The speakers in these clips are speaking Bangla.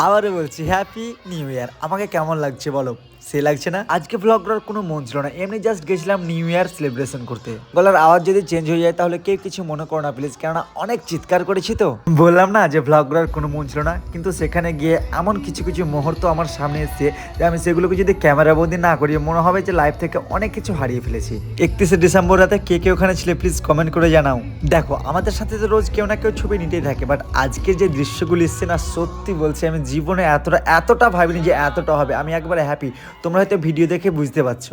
আবারও বলছি হ্যাপি নিউ ইয়ার আমাকে কেমন লাগছে বলো? সে লাগছে না। আজকে ব্লগ করার কোনো মন ছিল না। এমনি জাস্ট গেছিলাম নিউ ইয়ার সেলিব্রেশন করতে। গলার আওয়াজ যদি চেঞ্জ হয়ে যায় তাহলে কেউ কিছু মনে করো না প্লিজ কেননা অনেক চিৎকার করেছি তো। বললাম না যে ব্লগ করার কোনো মন ছিল না। কিন্তু সেখানে গিয়ে এমন কিছু কিছু মুহূর্ত আমার সামনে এসছে যে আমি সেগুলোকে যদি ক্যামেরা বন্দি না করি, মনে হবে যে লাইফ থেকে অনেক কিছু হারিয়ে ফেলেছি। একত্রিশে ডিসেম্বর রাতে কে কে ওখানে ছিলে প্লিজ কমেন্ট করে জানাও। দেখো, আমাদের সাথে তো রোজ কেউ না কেউ ছবি নিতেই থাকে বাট আজকে যে দৃশ্যগুলি এসছে না, সত্যি বলছি আমি জীবনে এতটা এতটা ভাবিনি যে এতটা হবে। আমি একবারে হ্যাপি তোমরা হয়তো ভিডিও দেখে বুঝতে পারছ।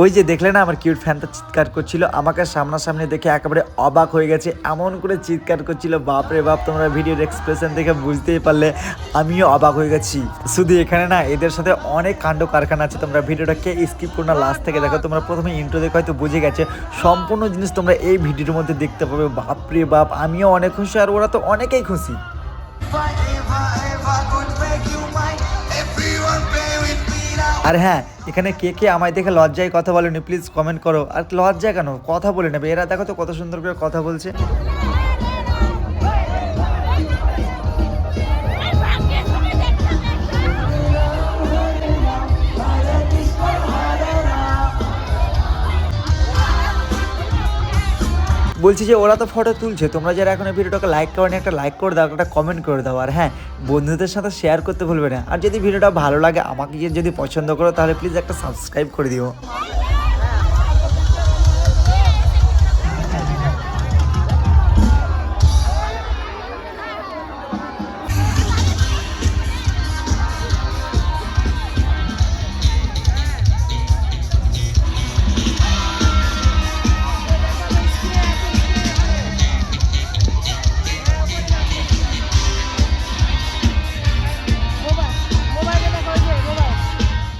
ওই যে দেখলে না আমার কিউট ফ্যানটা চিৎকার করছিল, আমাকে সামনাসামনি দেখে একেবারে অবাক হয়ে গেছে, এমন করে চিৎকার করছিল, বাপরে বাপ, তোমরা ভিডিওর এক্সপ্রেশন দেখে বুঝতেই পারলে, আমিও অবাক হয়ে গেছি। শুধু এখানে না, এদের সাথে অনেক কাণ্ড কারখানা আছে, তোমরা ভিডিওটাকে স্কিপ করো না লাস্ট থেকে দেখো, তোমরা প্রথমে ইন্ট্রো দেখে হয়তো বুঝে গেছে, সম্পূর্ণ জিনিস তোমরা এই ভিডিওর মধ্যে দেখতে পাবে, বাপরে বাপ, আমিও অনেক খুশি, আর ওরা তো অনেকেই খুশি। আর হ্যাঁ এখানে কে কে আমায় দেখে লজ্জায় কথা বলেনি প্লিজ কমেন্ট করো। আর লজ্জায় কেন? কথা বলে নেবে। এরা দেখো তো কত সুন্দর করে কথা বলছে। বলছি যে ওরা তো ফটো তুলছে। তোমরা যারা এখন এই ভিডিওটাকে লাইক করো একটা লাইক করে দাও, একটা কমেন্ট করে দাও। আর হ্যাঁ বন্ধুদের সাথে শেয়ার করতে ভুলবে না। আর যদি ভিডিওটা ভালো লাগে, আমাকে যদি পছন্দ করো, তাহলে প্লিজ একটা সাবস্ক্রাইব করে দিও।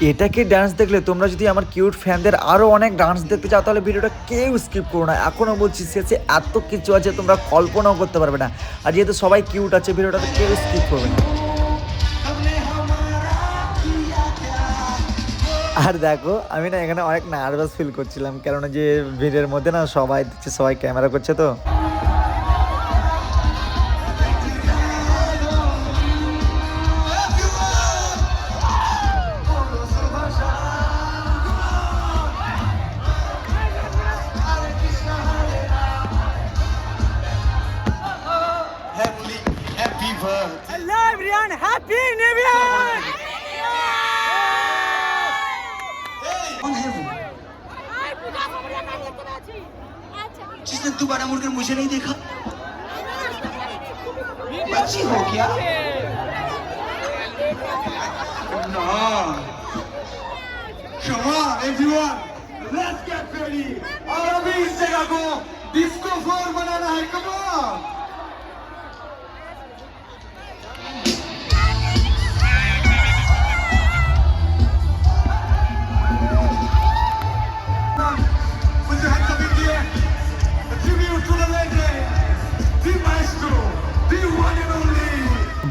এটাকে ডান্স দেখলে তোমরা যদি আমার কিউট ফ্যানদের আরও অনেক ডান্স দেখতে চাও, তাহলে ভিডিওটা কেউ স্কিপ করো না। এখনও বলছি, শেষে এত কিছু আছে, তোমরা কল্পনাও করতে পারবে না। আর যেহেতু সবাই কিউট আছে ভিডিওটা কেউ স্কিপ করবে না। আর দেখো, আমি না এখানে অনেক নার্ভাস ফিল করছিলাম, কেননা যে ভিড়ের মধ্যে না সবাই দিচ্ছে, সবাই ক্যামেরা করছে তো। ने दोबारा मुड़कर मुझे नहीं देखा। बच्ची हो क्या? ना। Come on, और अभी इस जगह को डिस्को फ्लोर बनाना है, come.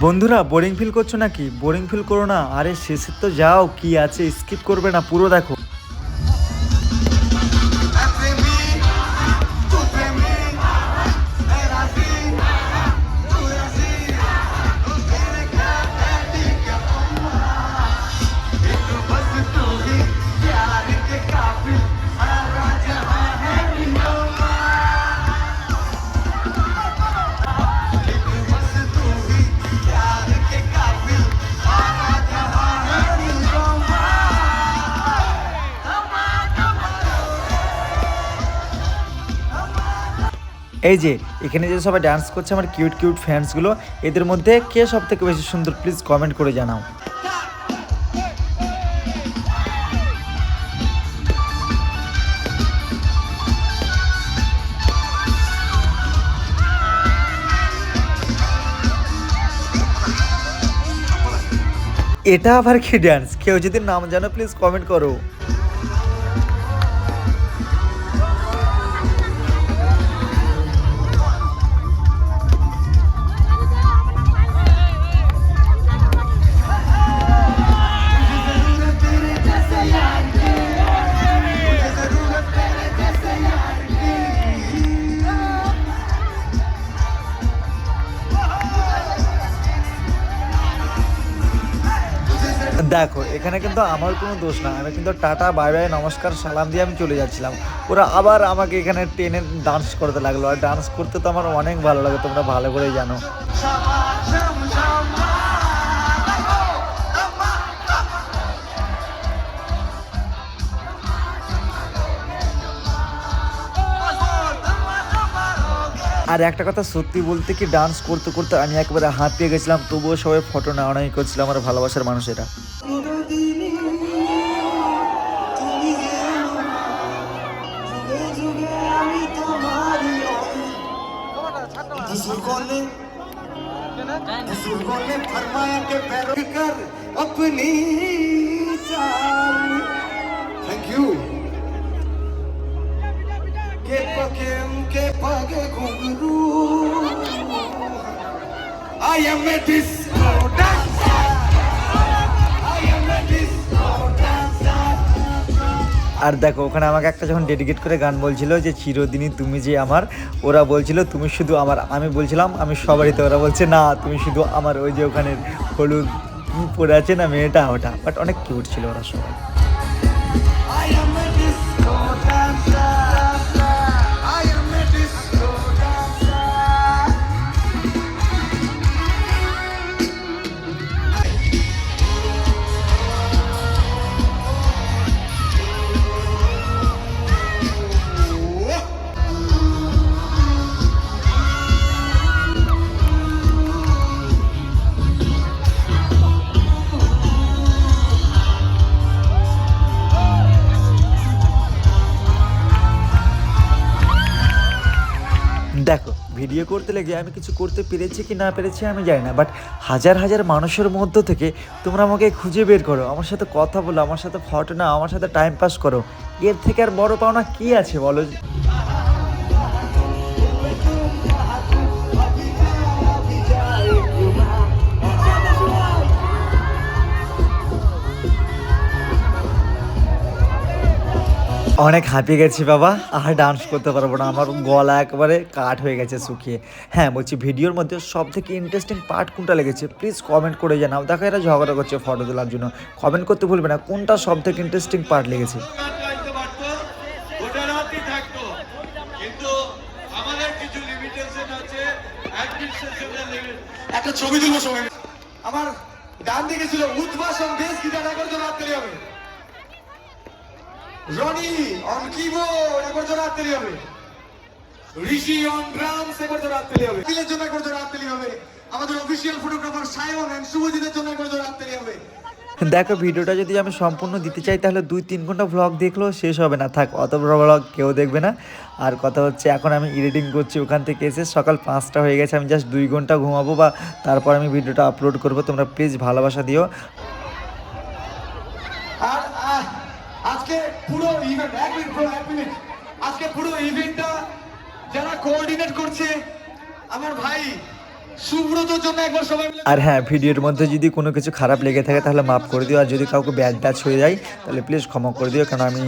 বন্ধুরা বোরিং ফিল করছ নাকি? বোরিং ফিল করো না। আরে শেষের তো যাও, কি আছে? স্কিপ করবে না, পুরো দেখো। এই যে, এখানে যে সবাই ডান্স করছে, আমার কিউট কিউট ফ্যান্সগুলো এদের মধ্যে কে সব থেকে বেশি সুন্দর প্লিজ কমেন্ট করে জানাও। এটা আবার কি ডান্স কেউ যদি নাম জানো প্লিজ কমেন্ট করো। দেখো, এখানে কিন্তু আমার কোনো দোষ না। আমি কিন্তু টাটা, বাই বাই, নমস্কার, সালাম দিয়ে আমি চলে যাচ্ছিলাম। ওরা আবার আমাকে এখানে টেনে ডান্স করতে লাগল। আর ডান্স করতে তো আমার অনেক ভালো লাগে, তোমরা ভালো করেই জানো। আর একটা কথা সত্যি বলতে কি ডান্স করতে করতে আমি একেবারে হাঁপিয়ে গেছিলাম, তবুও সবাই ফটো নেওয়া করছিল, আমার ভালোবাসার মানুষেরা que que pague I am a disco dancer. আর দেখো, ওখানে আমাকে একটা যখন ডেডিকেট করে গান বলছিল যে, চিরদিনই তুমি যে আমার, ওরা বলছিল, তুমি শুধু আমার, আমি বলছিলাম, আমি সবারই তো ওরা বলছে, না, তুমি শুধু আমার, ওই যে ওখানে হলুদ পরে আছে না মেয়েটা, ওটা। বাট অনেক কিউট ছিল ওরা সবাই। ভিডিও করতে লেগে আমি কিছু করতে পেরেছি কি না পেরেছি আমি জানি না বাট হাজার হাজার মানুষের মধ্য থেকে তোমরা আমাকে খুঁজে বের করো, আমার সাথে কথা বলো, আমার সাথে ফটো নাও, আমার সাথে টাইম পাস করো। এর থেকে আর বড় পাওনা কী আছে বলো? অনেক হাঁপিয়ে গেছি বাবা। আর ডান্স করতে পারব না। আমার গলা একেবারে কাঠ হয়ে গেছে শুকিয়ে। হ্যাঁ বলছি ভিডিওর মধ্যে সব থেকে ইন্টারেস্টিং পার্ট কোনটা লেগেছে? প্লিজ কমেন্ট করে জানাও। দেখো, এরা ঝগড়া করছে ফটো তোলার জন্য। কমেন্ট করতে ভুলবে না। কোনটা সব থেকে ইন্টারেস্টিং পার্ট লেগেছে? একটা ছবি তুলবো সবাই। আমার ডান দিকে ছিল উদ্ভাসন দেশ গিটার একবার জন্য হাত হবে রনি অন কিবোর্ড একবার জন্য হাত তালি হবে। ঋষি অন ড্রামস একবার জন্য হাত তালি হবে। দিলের জন্য একবার জন্য হাত হবে। আমাদের অফিসিয়াল ফটোগ্রাফার সায়ন এন্ড শুভজিতের জন্য একবার জন্য হাত হবে। দেখো, ভিডিওটা যদি আমি সম্পূর্ণ দিতে চাই, তাহলে দুই তিন ঘণ্টা ভ্লগ দেখলেও শেষ হবে না। থাক, অত বড় ভ্লগ কেউ দেখবে না। আর কথা হচ্ছে, এখন আমি এডিটিং করছি, ওখান থেকে এসে সকাল পাঁচটা হয়ে গেছে। আমি জাস্ট দুই ঘণ্টা ঘুমাবো বা তারপর আমি ভিডিওটা আপলোড করব। তোমরা প্লিজ ভালোবাসা দিও আর আহ, আজকে পুরো ইভেন্ট এক মিনিট পুরো এক মিনিট আজকে পুরো ইভেন্টটা যারা করছে আমার ভাই আর হ্যাঁ ভিডিওর মধ্যে যদি কোনো কিছু খারাপ লেগে থাকে, তাহলে মাফ করে দিও। আর যদি কাউকে ব্যাড টাচ হয়ে যায়, তাহলে প্লিজ ক্ষমা করে দিও। কারণ আমি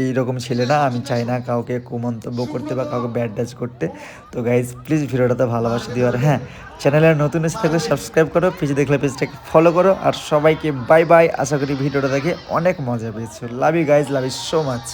এইরকম ছেলে না, আমি চাই না কাউকে কুমন্তব্য করতে বা কাউকে ব্যাড টাচ করতে। তো গাইজ প্লিজ ভিডিওটাতে ভালোবাসা দিও। আর হ্যাঁ চ্যানেলে নতুন এসে থাকলে সাবস্ক্রাইব করো, পেজে দেখলে পেজটাকে ফলো করো। আর সবাইকে বাই বাই আশা করি ভিডিওটা দেখে অনেক মজা পেয়েছ। Love you guys love you so much